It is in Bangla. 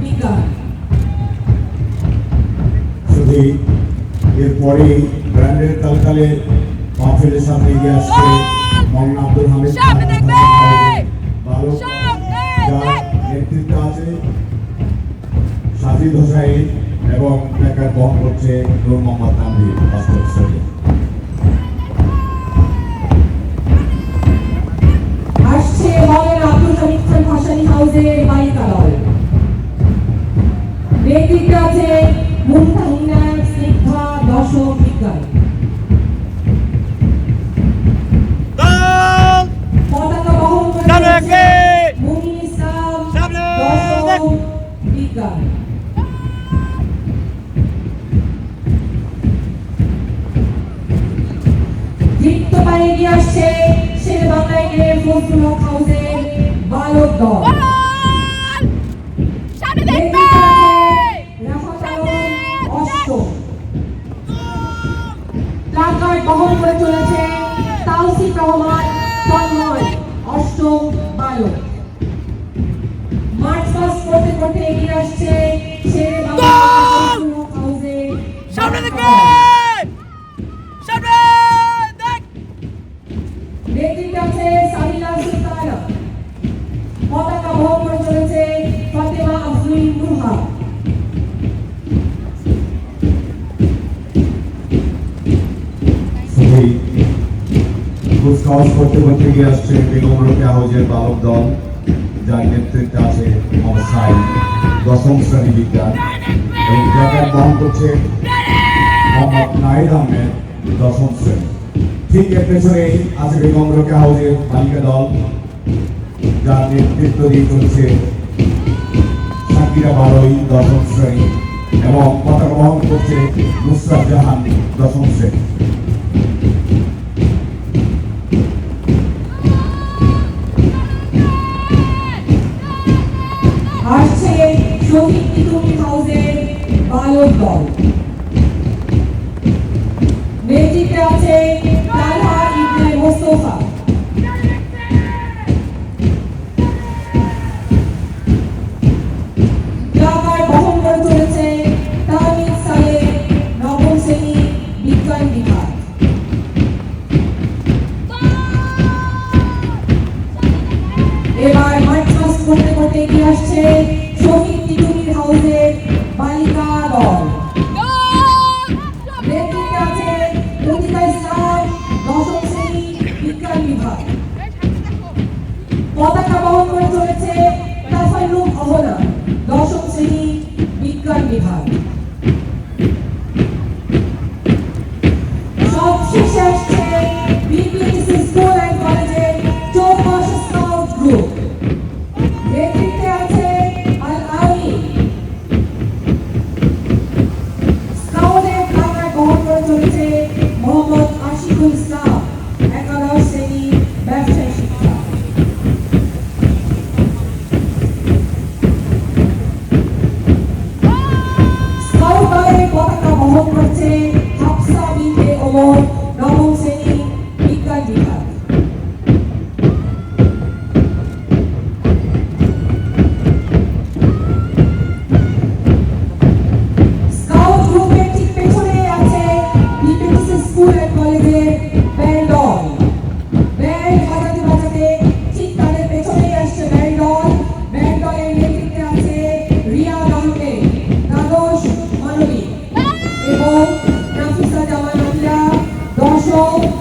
বিজ্ঞান শুধু এরপরে ব্র্যান্ডের কালকালে মাহফিলের সামনে এগিয়ে আসছে মৌলানা আব্দুল হামিদ সামনে যার দেখ! আছে সাজিদ হোসাইন এবং প্ল্যাকার্ড বহন করছে নূর মোহাম্মদ তানভীর বাস্তব স্টেডিয়াম। পায়ে এগিয়ে আসছে শের বাংলায় গিয়ে ফজলুল হক হাউসের বালক দল। বল! বহন করে চলেছে তাওসিফ রহমান তন্ময় অষ্টম বালক। মার্চ পাস করতে করতে এগিয়ে আসছে কুচকাওয়াজ করতে করতে এগিয়ে আসছে বেগম রোকেয়া হাউজের বালক দল, যার নেতৃত্বে আছে মোহাম্মদ দশম শ্রেণি বিজ্ঞান। এবং প্ল্যাকার্ড বহন করছে মোহাম্মদ নাহিদ আহমেদ, দশম শ্রেণি। ঠিক এর পেছনেই আছে বেগম রোকেয়া হাউজের বালিকা দল, যার নেতৃত্ব দিয়ে চলছে সাকিরা বারোই, দশম শ্রেণি। এবং পতাকা বহন করছে নুসরাত জাহান, দশম শ্রেণি। আছে তালহা ইবনে মোস্তফা। দশম শ্রেণি বিজ্ঞান বিভাগ। মানবিক এবং